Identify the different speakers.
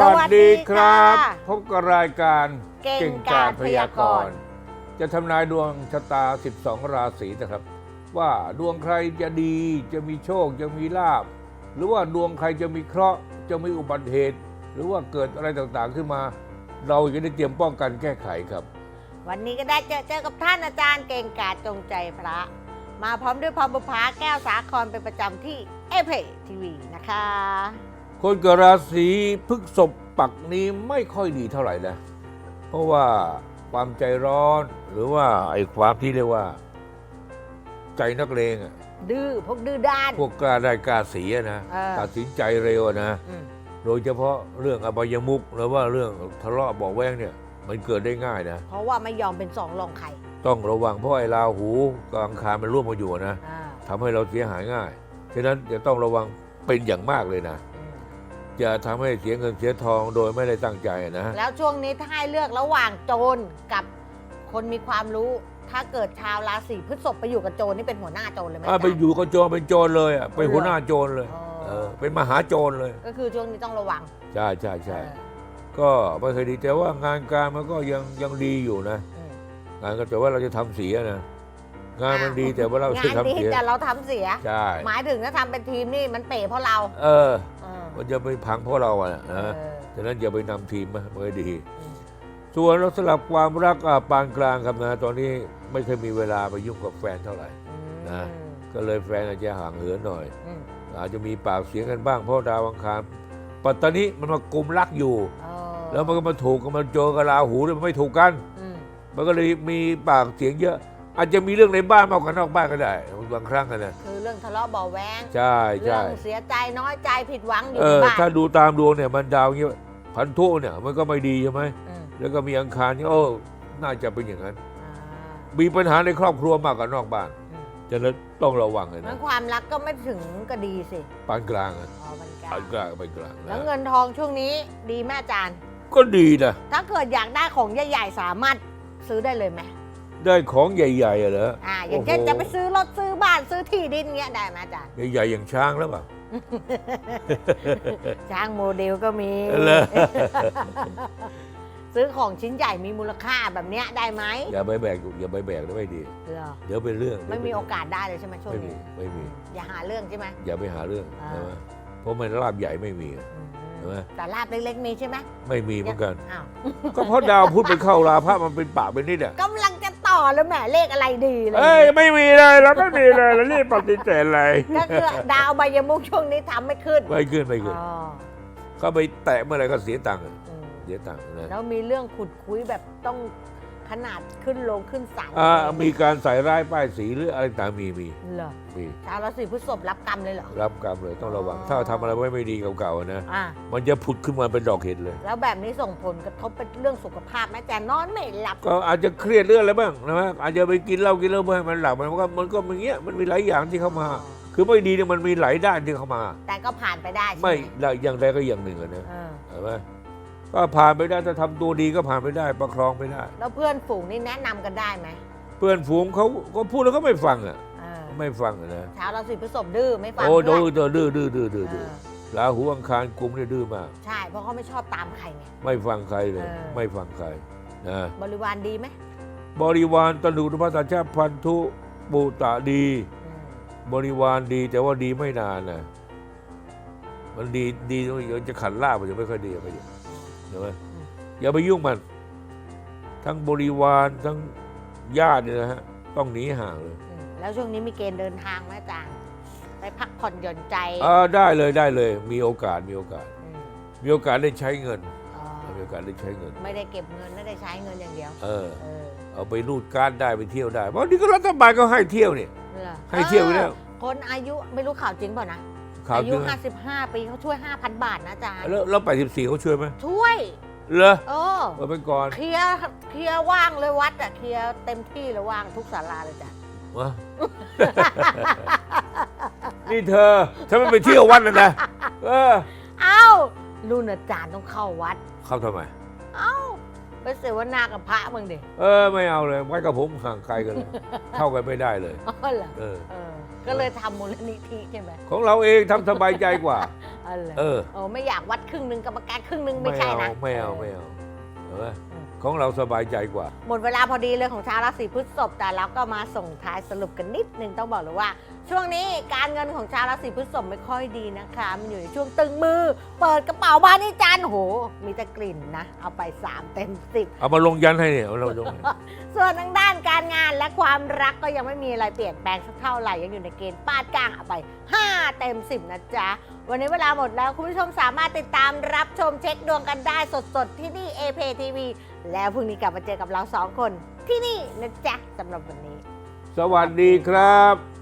Speaker 1: สวัสดีครับ
Speaker 2: ค่ะ
Speaker 1: พบกับรายการ
Speaker 2: เก่งกาจพยากรณ์
Speaker 1: จะทำนายดวงชะตา 12 ราศีนะครับ ว่าดวงใครจะดีจะมีโชคจะมีลาบ หรือว่าดวงใครจะมีเคราะห์จะมีอุบัติเหตุ หรือว่าเกิดอะไรต่างๆขึ้นมา เราจะได้เตรียมป้องกันแก้ไขครับ
Speaker 2: วันนี้ก็ได้เจอเจอกับท่านอาจารย์เก่งกาจจงใจพระ มาพร้อมด้วยพรบุภาแก้วสาครเป็นประจำที่เอเพทีวีนะคะ
Speaker 1: คนเกิดราศีพฤษภปักนี้ไม่ค่อยดีเท่าไหร่นะ เพราะว่าความใจร้อนหรือว่าไอ้ความที่เรียกว่า ใจนักเลงอะ
Speaker 2: ดื้อพวกดื้อด้าน
Speaker 1: พวกกล้าได้กล้าเสียนะ
Speaker 2: เออ
Speaker 1: ตัดสินใจเร็วนะ
Speaker 2: อืม
Speaker 1: โดยเฉพาะเรื่องอบายมุกหรือว่าเรื่องทะเลาะเบอกแว้งเนี่ย มันเกิดได้ง่ายนะ
Speaker 2: เพราะว่าไม่ยอมเป็นสองรองไข่
Speaker 1: ต้องระวังเพราะไอ้ราหูกับอังคารมันร่วมมาอยู่นะ
Speaker 2: อ่า
Speaker 1: ทำให้เราเสียหายง่าย ฉะนั้นจะต้องระวังเป็นอย่างมากเลยนะ
Speaker 2: อืม
Speaker 1: อย่าทำให้เสียเงินเสียทองโดยไม่ได้ตั้งใจนะ
Speaker 2: แล้วช่วงนี้ถ้าให้เลือกระหว่างโจรกับคนมีความรู้ ถ้าเกิดชาวราศีพฤษภไปอยู่กับโจรนี่เป็นหัวหน้าโจรเลยไหม
Speaker 1: อะ
Speaker 2: อาจาร
Speaker 1: ไปอยู่กับโจรเป็นโจรเลยอะเป็นหัวหน้าโจรเลย
Speaker 2: อ๋อ
Speaker 1: เออเป็นมหาโจรเลย
Speaker 2: ก็คือช่วงนี้ต้องระวัง
Speaker 1: ใช่ใช่ใช่
Speaker 2: เออ
Speaker 1: ก็ไม่เคยดีแต่ว่างานการมันก็ยังยังดีอยู่นะ
Speaker 2: อืม
Speaker 1: งานก็แต่ว่าเราจะทำเสียนะงานมันดีแต่ว่าเรา
Speaker 2: งา
Speaker 1: จะ
Speaker 2: น
Speaker 1: ทำ
Speaker 2: ดี
Speaker 1: เสีย
Speaker 2: แต่เราทำเสีย
Speaker 1: ใช่
Speaker 2: หมายถึงถ้าทำเป็นทีมนี่มันเป๋เพราะเรา
Speaker 1: เออ
Speaker 2: เออ
Speaker 1: มันจะไปพังเพราะเราอะนะ
Speaker 2: เออ
Speaker 1: ฉะนั้นอย่าไปนำทีมมามันก็ดี
Speaker 2: อืม
Speaker 1: ส่วนสำหรับความรักอะปานกลางครับนะ ตอนนี้ไม่เคยมีเวลาไปยุ่งกับแฟนเท่าไหร่นะก็เลยแฟนอาจจะห่างเหินหน่อย
Speaker 2: อืม
Speaker 1: อาจจะมีปากเสียงกันบ้างเพราะดาวอังคารปัตตานีมันมากลุ่มรักอยู่
Speaker 2: เออ
Speaker 1: แล้วมันก็มาถูกกันมาเจอกับราหูเลยมันไม่ถูกกัน
Speaker 2: อืม
Speaker 1: มันก็เลยมีปากเสียงเยอะ อาจจะมีเรื่องในบ้านมากกว่านอกบ้านก็ได้บางครั้งกันนะ
Speaker 2: คือเรื่องทะเลาะเบาะแวง
Speaker 1: ใช่
Speaker 2: เรื่
Speaker 1: ใช่
Speaker 2: องเสียใจน้อยใจผิดหวังอยู่
Speaker 1: เอ
Speaker 2: ใน
Speaker 1: อ
Speaker 2: บ้าน
Speaker 1: ถ้าดูตามดวงเนี่ยมันดาวเงี้ยพันธุเนี่ยมันก็ไม่ดีใช่ไหม
Speaker 2: อืม
Speaker 1: แล้วก็มีอังคารเนี่ยโอ้น่าจะเป็นอย่างนั้น
Speaker 2: อ่า
Speaker 1: มีปัญหาในครอบครัวมากกว่านอกบ้าน
Speaker 2: อืม
Speaker 1: ฉะนั้นต้องระวังเลย
Speaker 2: งั้
Speaker 1: นะ
Speaker 2: นความรักก็ไม่ถึงก็ดีสิ
Speaker 1: ปานกลางอะ
Speaker 2: อ๋อมันกลา
Speaker 1: ปางนกลางปานกลาง
Speaker 2: แล้ว
Speaker 1: นะ
Speaker 2: เงินทองช่วงนี้ดีแม่อาจารย์
Speaker 1: ก็ดีนะ
Speaker 2: ถ้าเกิดอยากได้ของใหญ่ๆสามารถซื้อได้เลยไหม
Speaker 1: ได้ของใหญ่ๆอะเหรอ
Speaker 2: อ่า อย่างเช่น
Speaker 1: โอ้โห
Speaker 2: จะไปซื้อรถซื้อบ้านซื้อที่ดินเงี้ยได้ไหมอาจารย์
Speaker 1: ใหญ่ๆอย่างช้างแล้วเปล่า
Speaker 2: ช้างโมเดลก็มี
Speaker 1: เหรอ
Speaker 2: ซื้อของชิ้นใหญ่มีมูลค่าแบบเนี้ยได้ไหม
Speaker 1: อย่าไปแบกอย่าไปแบกนะไม่ดี
Speaker 2: เหรอ
Speaker 1: เดี๋ยวเป็นเรื่อง
Speaker 2: ไม่มีโอกาสได้เลยใช่ไหมช่วง
Speaker 1: ไม่มี
Speaker 2: นี้
Speaker 1: ไม่มี
Speaker 2: อย่าหาเรื่องใช่ไหม
Speaker 1: อย่าไปหาเรื่อง
Speaker 2: อ่า
Speaker 1: ใช่ไหมเพราะมันลาบใหญ่ไม่มี
Speaker 2: อืม
Speaker 1: เห็นไหม
Speaker 2: แต่ลาบเล็กๆมีใช่ไหม
Speaker 1: ไม่มีเหมือนกัน
Speaker 2: อ้าว
Speaker 1: ก็เพราะดาวพุธไปเข้าราพระมันเป็นปากเป็นนิดอะ
Speaker 2: กำลังจะ ต่อแล้วแหมเลขอะไรดีเลย
Speaker 1: เอ้ยไม่มีเลยเราไม่มีเลยเรารีบปฏิเสธเลย
Speaker 2: ก็คือดาวใบยมุกช่วงนี้ทำไม่ขึ้น
Speaker 1: ไม่ขึ้นไม่ขึ้น
Speaker 2: อ๋อ
Speaker 1: เขาไปแตะเมื่อไหรก็เสียตังค์อะ
Speaker 2: อืม
Speaker 1: เสียตังค์นะ
Speaker 2: แล้วมีเรื่องขุดคุยแบบต้อง ขนาดขึ้นลงขึ้นศาล
Speaker 1: อ่ามีการใส่ร้ายป้ายสีหรืออะไรต่างมีมี
Speaker 2: เหรอ
Speaker 1: มี
Speaker 2: ชาวราศีพฤษภรับกรรมเลยเหรอ
Speaker 1: รับกรรมเลยต้องระวัง
Speaker 2: อ๋อ
Speaker 1: ถ้าทำอะไรไว้ไม่ดีเก่าๆนะ
Speaker 2: อ่า
Speaker 1: มันจะผุดขึ้นมาเป็นดอกเห็ดเลย
Speaker 2: แล้วแบบนี้ส่งผลกระทบเป็นเรื่องสุขภาพไหมแต่นอนไม่หลับ
Speaker 1: ก็อาจจะเครียดเรื่องอะไรบ้างนะอาจจะไปกินเหล้ากินเหล้าเพื่อให้มันหลับมันก็มันก็มันเงี้ยมันมีหลายอย่างที่เข้ามาคือไม่ดีเนี่ยมันมีหลายด้านที่เข้ามา
Speaker 2: แต่ก็ผ่านไปได้ใช่ไหม
Speaker 1: ไม่ได้อย่างใดก็อย่างหนึ่งอะนะ
Speaker 2: เออ
Speaker 1: เห็นไหม ก็ผ่านไปได้ถ้าทำตัวดีก็ผ่านไปได้ประคองไปได้
Speaker 2: แล้วเพื่อนฝูงนี่แนะนำกันได้ไหม
Speaker 1: เพื่อนฝูงเขาก็พูดแล้วก็ไม่ฟังอะ
Speaker 2: เออ
Speaker 1: ไม่ฟังอะนะ
Speaker 2: ชาวราศีพฤษภดื้อไม่ฟัง
Speaker 1: โอ้
Speaker 2: เพื่
Speaker 1: ดู
Speaker 2: อน
Speaker 1: ตัวดื้อดื้อดื้อดื้อ
Speaker 2: เอ
Speaker 1: ดื้อ
Speaker 2: อ
Speaker 1: ลาหูอังคารกลุ่มเนี่ยดื้อมาก
Speaker 2: ใช่ เพราะเขาไม่ชอบตามใครไง
Speaker 1: ไม่ฟังใครเลย
Speaker 2: เออ
Speaker 1: ไม่ฟังใครนะ
Speaker 2: บริวารดีไหม
Speaker 1: บริวารตนุรุพัสชาพันธุบุตะดี
Speaker 2: อืม
Speaker 1: บริวารดีแต่ว่าดีไม่นานนะมันดีดีมันจะขันลาบมันจะไม่ค่อยดีไปเดี๋ยว เห็นไหมอย่าไปยุ่งมัน ทั้งบริวารทั้งญาติเนี่ยนะฮะต้องหนีห่างเลย
Speaker 2: อืมแล้วช่วงนี้มีเกณฑ์เดินทางไหมอาจารย์ไปพักผ่อนหย่อนใจ
Speaker 1: อ่าได้เลยได้เลย มีโอกาสมีโอกาส
Speaker 2: อืม
Speaker 1: มีโอกาสได้ใช้เงิน
Speaker 2: อ๋อ
Speaker 1: มีโอกาสได้ใช้เงิน
Speaker 2: ไม่ได้เก็บเงินไม่ได้ใช้เงินอย่างเดียว
Speaker 1: เออ
Speaker 2: เออ
Speaker 1: เอาไปรูดการ์ดได้ไปเที่ยวได้เพราะนี่ก็รัฐบาลก็ให้เที่ยวเนี่ย
Speaker 2: เหรอ
Speaker 1: ให้เที่ยวอยู่แล้ว
Speaker 2: ออคนอายุไม่รู้ข่าวจริงเปล่านะ
Speaker 1: ข่าว
Speaker 2: อา
Speaker 1: จ
Speaker 2: ยุ
Speaker 1: ริงไหม
Speaker 2: 55 ปีเขาช่วย 5,000 บาทนะอาจารย์
Speaker 1: แล้วแล้วแปดสิบสี่เขาช่วยไหม
Speaker 2: ช่วย
Speaker 1: เหรอ
Speaker 2: เออ
Speaker 1: เออไปก่อน
Speaker 2: เคลียร์เคลียร์ว่างเลยวัดอะเคลียร์เต็มที่เลยว่างทุกศาลาเลยจ้ะ
Speaker 1: วะ นี่เธอฉันไม่ไปเที่ยววัดเลยนะเออ
Speaker 2: เอ้ารุ่นอาจารย์ต้องเข้าวัด
Speaker 1: เข้าทำไม
Speaker 2: เอ้า ไปเสวนากับพระมึงดิ
Speaker 1: เออไม่เอาเลยไว้กับผมห่างไกลกันเลย เข้ากันไม่ได้เลย
Speaker 2: อ๋อเหรอ
Speaker 1: เออ
Speaker 2: เออ ก็เลยทำมูลนิธิใช่ไหม
Speaker 1: ของเราเองทำสบายใจกว่า
Speaker 2: อ๋อเหรอ
Speaker 1: เออ
Speaker 2: โอ้ไม่อยากวัดครึ่งหนึ่งกรรมการครึ่งหนึ่งไม่ใช่นะ
Speaker 1: ไม่เอาไม่เอาเออของเราสบายใจกว่า
Speaker 2: หมดเวลาพอดีเลยของชาวราศีพฤษภแต่เราก็มาส่งท้ายสรุปกันนิดนึงต้องบอกเลยว่า ช่วงนี้การเงินของชาวราศีพฤษภไม่ค่อยดีนะคะ มันอยู่ในช่วงตึงมือ เปิดกระเป๋าบ้านนี่จานโห มีแต่กลิ่นนะ เอาไป 3 เต็ม10
Speaker 1: เอามาลงยันให้เนี่ยเอาเราลง
Speaker 2: ส่วนทางด้านการงานและความรักก็ยังไม่มีอะไรเปลี่ยนแปลงสักเท่าไหร่ยังอยู่ในเกณฑ์ปาดกลางเอาไป 5 เต็ม 10 นะจ๊ะ วันนี้เวลาหมดแล้วคุณผู้ชมสามารถติดตามรับชมเช็คดวงกันได้สดๆ ที่นี่ AP TV แล้วพรุ่งนี้กลับมาเจอกับเราสองคน ที่นี่นะจ๊ะสำหรับวันนี้
Speaker 1: สวัสดีครับ